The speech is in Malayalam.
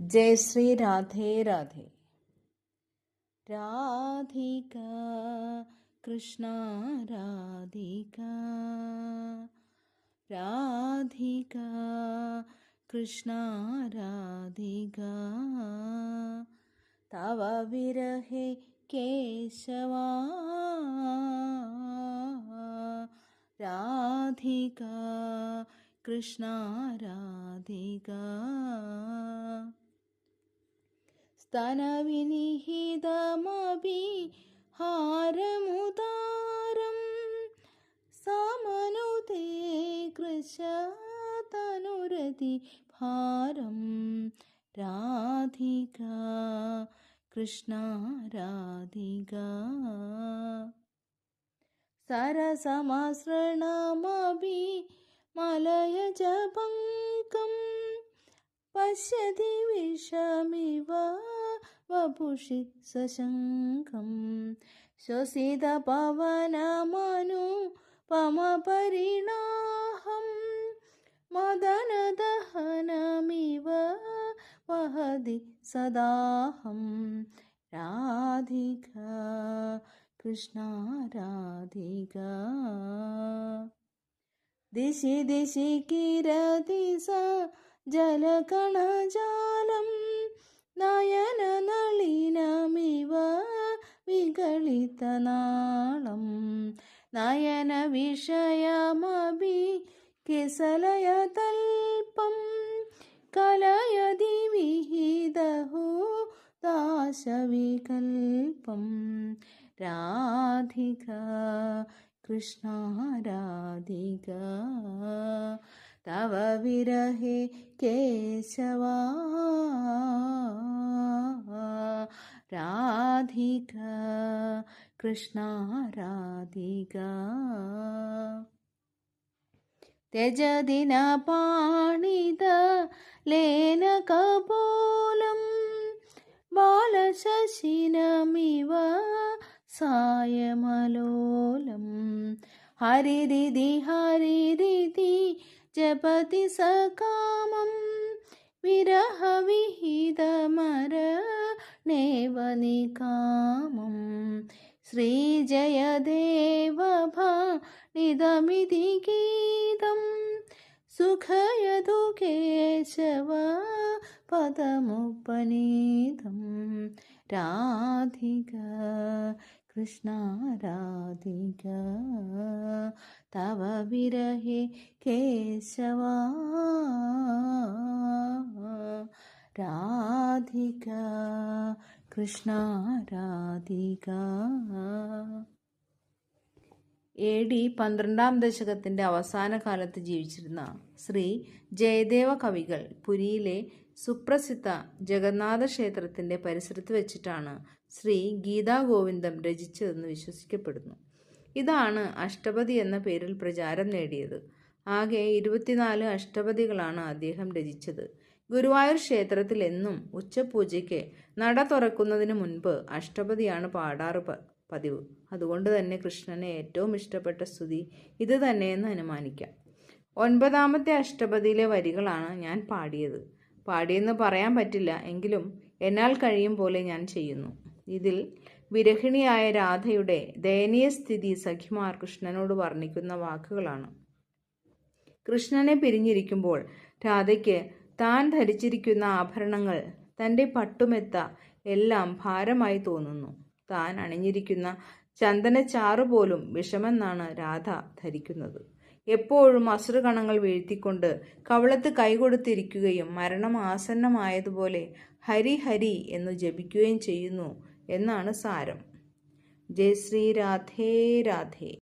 जय श्री राधे राधे। राधिका, कृष्णा, राधिका। राधिका, कृष्णा, राधिका। तव विरहे केशवा। राधिका, कृष्णा, राधिका। സ്തന വിനിഹിതമഭി ഹാരമുദാരം സമനുതേ കൃശതനുരതി ഭാരം രാധിക കൃഷ്ണ രാധിക മലയ ജപങ്കം പശ്യതി വിഷമിവാ വപുഷി സശംഖം ശ്വസിത പവനമനു പമപരിണാഹം മദനദഹനമിവ വഹതി സദാഹം രാധിക കൃഷ്ണ രാധിക ദിശി ദിശി കിരതി സ ജലകണജാലം നയന विगलितनाळं नयनविषयमपि किसलयतल्पं कलयदि विहिदहो दाशविकल्पं राधिका कृष्णा राधिका तव विरहे केशवा राधिका कृष्णा राधिका। त्यजदिन धिक लेन कपोलं बालशशिनमिव सायमलोलम् हरिदिदि हरिदिति जपति सकामं विरहविहितमर निकामं श्रीजयदेवभानिदमिति गीतं। सुखयतु केशव पदमुपनीतं। राधिका कृष्णा राधिका। तव विरहे केशवा। രാധിക കൃഷ്ണ രാധിക. എ ഡി പന്ത്രണ്ടാം ദശകത്തിന്റെ അവസാന കാലത്ത് ജീവിച്ചിരുന്ന ശ്രീ ജയദേവ കവികൾ പുരിയിലെ സുപ്രസിദ്ധ ജഗന്നാഥ ക്ഷേത്രത്തിന്റെ പരിസരത്ത് വെച്ചിട്ടാണ് ശ്രീ ഗീതാ ഗോവിന്ദം രചിച്ചതെന്ന് വിശ്വസിക്കപ്പെടുന്നു. ഇതാണ് അഷ്ടപതി എന്ന പേരിൽ പ്രചാരം നേടിയത്. ആകെ ഇരുപത്തിനാല് അഷ്ടപതികളാണ് അദ്ദേഹം രചിച്ചത്. ഗുരുവായൂർ ക്ഷേത്രത്തിൽ എന്നും ഉച്ചപൂജയ്ക്ക് നട തുറക്കുന്നതിന് മുൻപ് അഷ്ടപതിയാണ് പാടാറ് പതിവ്. അതുകൊണ്ട് തന്നെ കൃഷ്ണനെ ഏറ്റവും ഇഷ്ടപ്പെട്ട സ്തുതി ഇത് തന്നെയെന്ന് അനുമാനിക്കാം. ഒൻപതാമത്തെ അഷ്ടപതിയിലെ വരികളാണ് ഞാൻ പാടിയത്. പാടിയെന്ന് പറയാൻ പറ്റില്ല എങ്കിലും എന്നാൽ കഴിയും പോലെ ഞാൻ ചെയ്യുന്നു. ഇതിൽ വിരഹിണിയായ രാധയുടെ ദയനീയ സ്ഥിതി സഖിമാർ കൃഷ്ണനോട് വർണിക്കുന്ന വാക്കുകളാണ്. കൃഷ്ണനെ പിരിഞ്ഞിരിക്കുമ്പോൾ രാധയ്ക്ക് താൻ ധരിച്ചിരിക്കുന്ന ആഭരണങ്ങൾ തന്റെ പട്ടുമെത്ത എല്ലാം ഭാരമായി തോന്നുന്നു. താൻ അണിഞ്ഞിരിക്കുന്ന ചന്ദനച്ചാറ് പോലും വിഷമെന്നാണ് രാധ ധരിക്കുന്നത്. എപ്പോഴും അശ്രുകണങ്ങൾ വീഴ്ത്തിക്കൊണ്ട് കവളത്ത് കൈകൊടുത്തിരിക്കുകയും മരണം ആസന്നമായതുപോലെ ഹരി ഹരി എന്ന് ജപിക്കുകയും ചെയ്യുന്നു എന്നാണ് സാരം. ജയ ശ്രീ രാധേ രാധേ.